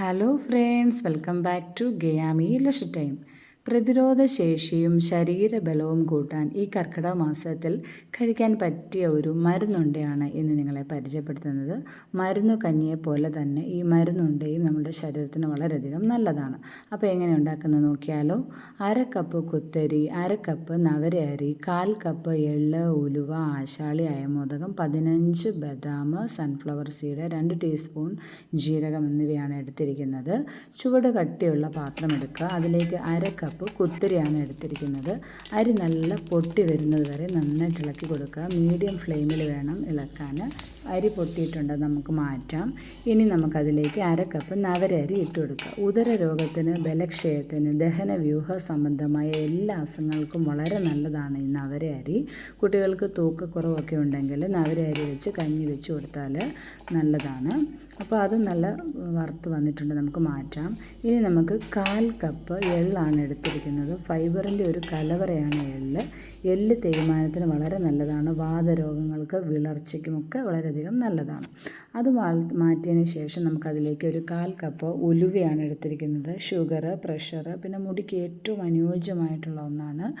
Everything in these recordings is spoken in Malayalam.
hello friends welcome back to ഗയാമി ലഷ ടൈം പ്രതിരോധ ശേഷിയും ശരീരബലവും കൂട്ടാൻ ഈ കർക്കിടക മാസത്തിൽ കഴിക്കാൻ പറ്റിയ ഒരു മരുന്നുണ്ടയാണ് ഇന്ന് നിങ്ങളെ പരിചയപ്പെടുത്തുന്നത്. മരുന്നു കഞ്ഞിയെ പോലെ തന്നെ ഈ മരുന്നുണ്ടയും നമ്മുടെ ശരീരത്തിന് വളരെയധികം നല്ലതാണ്. അപ്പോൾ എങ്ങനെ ഉണ്ടാക്കുന്നത് നോക്കിയാലോ? അര കപ്പ് കുത്തരി അര കപ്പ് നവരയരി കാൽ കപ്പ് എള്ള് ഉലുവ ആശാളി അയമോദകം പതിനഞ്ച് ബദാം സൺഫ്ലവർ സീഡ് രണ്ട് ടീസ്പൂൺ ജീരകം എന്നിവയാണ് എടുത്തിരിക്കുന്നത്. ചുവട് കട്ടിയുള്ള പാത്രം എടുക്കുക. അതിലേക്ക് അര കപ്പ് കപ്പ് കുത്തിരിയാണ് എടുത്തിരിക്കുന്നത്. അരി നല്ല പൊട്ടി വരുന്നത് വരെ നന്നായിട്ട് ഇളക്കി കൊടുക്കുക. മീഡിയം ഫ്ലെയിമിൽ വേണം ഇളക്കാൻ. അരി പൊട്ടിയിട്ടുണ്ട് നമുക്ക് മാറ്റാം. ഇനി നമുക്കതിലേക്ക് അര കപ്പ് നവര അരി ഇട്ട് കൊടുക്കുക. ഉദര രോഗത്തിന് ബലക്ഷയത്തിന് ദഹനവ്യൂഹ സംബന്ധമായ എല്ലാ അസുഖങ്ങൾക്കും വളരെ നല്ലതാണ് ഈ നവര അരി. കുട്ടികൾക്ക് തൂക്കക്കുറവൊക്കെ ഉണ്ടെങ്കിൽ നവര അരി വെച്ച് കഞ്ഞി വെച്ച് കൊടുത്താൽ നല്ലതാണ്. അപ്പോൾ അത് നല്ല വറുത്ത് വന്നിട്ടുണ്ട് നമുക്ക് മാറ്റാം. ഇനി നമുക്ക് കാൽ കപ്പ് എള്ളാണ് എടുത്തിരിക്കുന്നത്. ഫൈബറിന്റെ ഒരു കലവറയാണ് എള്ള്. എള്ള് തേയ്മാനത്തിന് വളരെ നല്ലതാണ്. വാതരോഗങ്ങൾക്ക് വിളർച്ചയ്ക്കുമൊക്കെ വളരെയധികം നല്ലതാണ്. അത് മാറ്റിയതിന് ശേഷം നമുക്കതിലേക്ക് ഒരു കാൽ കപ്പ് ഉലുവയാണ് എടുത്തിരിക്കുന്നത്. ഷുഗർ പ്രഷർ പിന്നെ മുടിക്ക് ഏറ്റവും അനുയോജ്യമായിട്ടുള്ള ഒന്നാണ്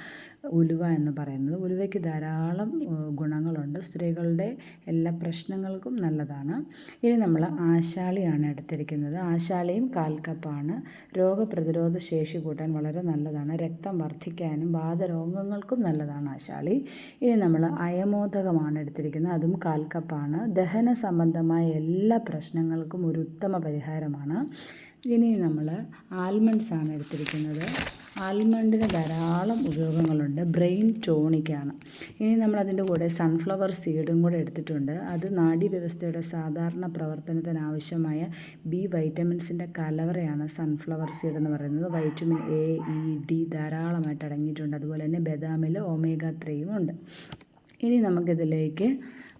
ഉലുവ എന്ന് പറയുന്നത്. ഉലുവയ്ക്ക് ധാരാളം ഗുണങ്ങളുണ്ട് സ്ത്രീകളുടെ എല്ലാ പ്രശ്നങ്ങൾക്കും നല്ലതാണ്. ഇനി നമ്മൾ ആശാളിയാണ് എടുത്തിരിക്കുന്നത്. ആശാളിയും കാൽക്കപ്പാണ്. രോഗപ്രതിരോധ ശേഷി കൂട്ടാൻ വളരെ നല്ലതാണ്. രക്തം വർദ്ധിക്കാനും വാതരോഗങ്ങൾക്കും നല്ലതാണ് ആശാളി. ഇനി നമ്മൾ അയമോദകമാണ് എടുത്തിരിക്കുന്നത്. അതും കാൽക്കപ്പാണ്. ദഹന സംബന്ധമായ എല്ലാ പ്രശ്നങ്ങൾക്കും ഒരു ഉത്തമ പരിഹാരമാണ്. ഇനി നമ്മൾ ആൽമണ്ട്സ് ആണ് എടുത്തിരിക്കുന്നത്. ആൽമണ്ടിന് ധാരാളം ഉപയോഗങ്ങളുണ്ട്. ബ്രെയിൻ ടോണിക്കാണ്. ഇനി നമ്മൾ അതിന്റെ കൂടെ സൺഫ്ലവർ സീഡും കൂടെ എടുത്തിട്ടുണ്ട്. അത് നാഡീവ്യവസ്ഥയുടെ സാധാരണ പ്രവർത്തനത്തിന് ആവശ്യമായ ബി വൈറ്റമിൻസിന്റെ കലവറയാണ് സൺഫ്ലവർ സീഡ് എന്ന് പറയുന്നത്. വൈറ്റമിൻ എ ഇ ഡി ധാരാളമായിട്ട് അടങ്ങിയിട്ടുണ്ട് അതുപോലെ തന്നെ ബദാമിൽ ഒമേഗ ത്രീയും ഉണ്ട്. ഇനി നമുക്കിതിലേക്ക്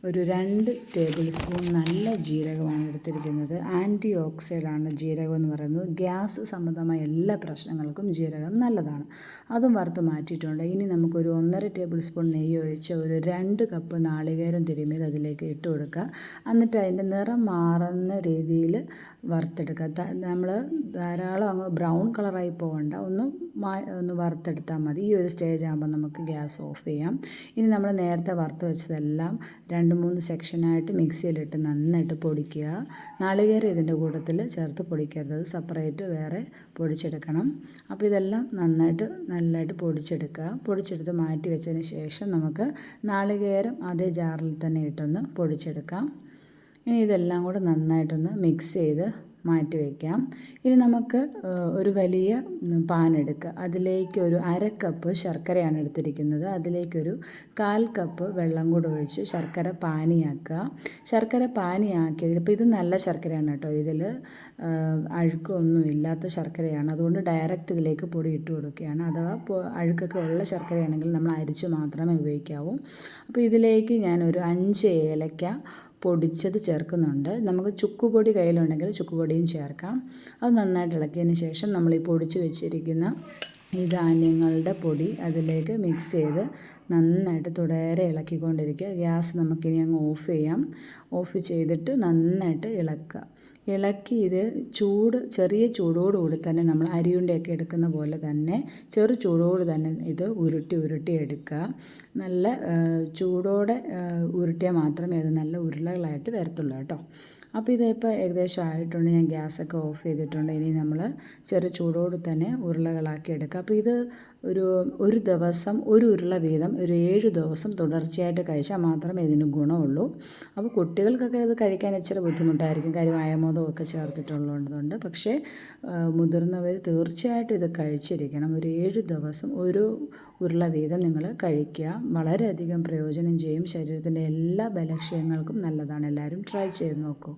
ഒരു രണ്ട് ടേബിൾ സ്പൂൺ നല്ല ജീരകമാണ് എടുത്തിരിക്കുന്നത്. ആന്റി ഓക്സൈഡാണ് ജീരകം എന്ന് പറയുന്നത്. ഗ്യാസ് സംബന്ധമായ എല്ലാ പ്രശ്നങ്ങൾക്കും ജീരകം നല്ലതാണ്. അതും വറുത്ത് മാറ്റിയിട്ടുണ്ട്. ഇനി നമുക്കൊരു ഒന്നര ടേബിൾ സ്പൂൺ നെയ്യ് ഒഴിച്ച് ഒരു രണ്ട് കപ്പ് നാളികേരം തിരുമിയത് അതിലേക്ക് ഇട്ട് കൊടുക്കുക. എന്നിട്ട് അതിന്റെ നിറം മാറുന്ന രീതിയിൽ വറുത്തെടുക്കുക. നമ്മൾ ധാരാളം അങ്ങ് ബ്രൗൺ കളറായി പോകണ്ട. ഒന്ന് മാ ഒന്ന് വറുത്തെടുത്താൽ മതി. ഈ ഒരു സ്റ്റേജ് ആകുമ്പോൾ നമുക്ക് ഗ്യാസ് ഓഫ് ചെയ്യാം. ഇനി നമ്മൾ നേരത്തെ വറുത്ത് വെച്ചതെല്ലാം രണ്ട് മൂന്ന് സെക്ഷനായിട്ട് മിക്സിയിലിട്ട് നന്നായിട്ട് പൊടിക്കുക. നാളികേരം ഇതിന്റെ കൂട്ടത്തിൽ ചേർത്ത് പൊടിക്കരുത്. സെപ്പറേറ്റ് വേറെ പൊടിച്ചെടുക്കണം. അപ്പോൾ ഇതെല്ലാം നന്നായിട്ട് നല്ലതായിട്ട് പൊടിച്ചെടുക്കുക. പൊടിച്ചെടുത്ത് മാറ്റി വെച്ചതിന് ശേഷം നമുക്ക് നാളികേരം അതേ ജാറിൽ തന്നെ ഇട്ടൊന്ന് പൊടിച്ചെടുക്കാം. ഇനി ഇതെല്ലാം കൂടെ നന്നായിട്ടൊന്ന് മിക്സ് ചെയ്ത് മാറ്റി വയ്ക്കാം ഇനി നമുക്ക് ഒരു വലിയ പാൻ എടുക്കുക അതിലേക്ക് ഒരു അര കപ്പ് ശർക്കരയാണ് എടുത്തിരിക്കുന്നത്. അതിലേക്കൊരു കാൽ കപ്പ് വെള്ളം കൂടെ ഒഴിച്ച് ശർക്കര പാനിയാക്കുക. ശർക്കര പാനിയാക്കിയതിൽ ഇപ്പോൾ ഇത് നല്ല ശർക്കരയാണ് കേട്ടോ. ഇതിൽ അഴുക്കൊന്നും ഇല്ലാത്ത ശർക്കരയാണ്. അതുകൊണ്ട് ഡയറക്റ്റ് ഇതിലേക്ക് പൊടി ഇട്ട് കൊടുക്കുകയാണ്. അഥവാ അഴുക്കൊക്കെ ഉള്ള ശർക്കരയാണെങ്കിൽ നമ്മൾ അരിച്ച് മാത്രമേ ഉപയോഗിക്കാവൂ. അപ്പോൾ ഇതിലേക്ക് ഞാനൊരു അഞ്ച് ഏലക്ക പൊടിച്ചത് ചേർക്കുന്നുണ്ട്. നമുക്ക് ചുക്കുപൊടി കയ്യിലുണ്ടെങ്കിൽ ചുക്കുപൊടിയും ചേർക്കാം. അത് നന്നായിട്ട് ഇളക്കിയതിന് ശേഷം നമ്മൾ ഈ പൊടിച്ച് വെച്ചിരിക്കുന്ന ഈ ധാന്യങ്ങളുടെ പൊടി അതിലേക്ക് മിക്സ് ചെയ്ത് നന്നായിട്ട് തുടരെ ഇളക്കിക്കൊണ്ടിരിക്കുക. ഗ്യാസ് നമുക്കിനി അങ്ങ് ഓഫ് ചെയ്യാം. ഓഫ് ചെയ്തിട്ട് നന്നായിട്ട് ഇളക്കുക. ഇളക്കി ഇത് ചൂട് ചെറിയ ചൂടോടുകൂടി തന്നെ നമ്മൾ അരിയുണ്ടയൊക്കെ എടുക്കുന്ന പോലെ തന്നെ ചെറു ചൂടോട് തന്നെ ഇത് ഉരുട്ടി ഉരുട്ടി എടുക്കുക. നല്ല ചൂടോടെ ഉരുട്ടിയാൽ മാത്രമേ അത് നല്ല ഉരുളകളായിട്ട് വരത്തുള്ളൂ കേട്ടോ. അപ്പോൾ ഇതിപ്പോൾ ഏകദേശം ആയിട്ടുണ്ട്. ഞാൻ ഗ്യാസൊക്കെ ഓഫ് ചെയ്തിട്ടുണ്ട്. ഇനി നമ്മൾ ചെറു ചൂടോട് തന്നെ ഉരുളകളാക്കി എടുക്കുക. അപ്പോൾ ഇത് ഒരു ഒരു ദിവസം ഒരു ഉരുള വീതം ഒരു ഏഴ് ദിവസം തുടർച്ചയായിട്ട് കഴിച്ചാൽ മാത്രമേ ഇതിന് ഗുണമുള്ളൂ. അപ്പോൾ കുട്ടികൾക്കൊക്കെ ഇത് കഴിക്കാൻ ഇച്ചിരി ബുദ്ധിമുട്ടായിരിക്കും. കാര്യം അയമോദമൊക്കെ ചേർത്തിട്ടുള്ളതുകൊണ്ട്. പക്ഷേ മുതിർന്നവർ തീർച്ചയായിട്ടും ഇത് കഴിച്ചിരിക്കണം. ഒരു ഏഴ് ദിവസം ഒരു ഉരുള വീതം നിങ്ങൾ കഴിക്കുക. വളരെയധികം പ്രയോജനം ചെയ്യും. ശരീരത്തിന്റെ എല്ലാ ബലക്ഷയങ്ങൾക്കും നല്ലതാണ്. എല്ലാവരും ട്രൈ ചെയ്ത് നോക്കൂ.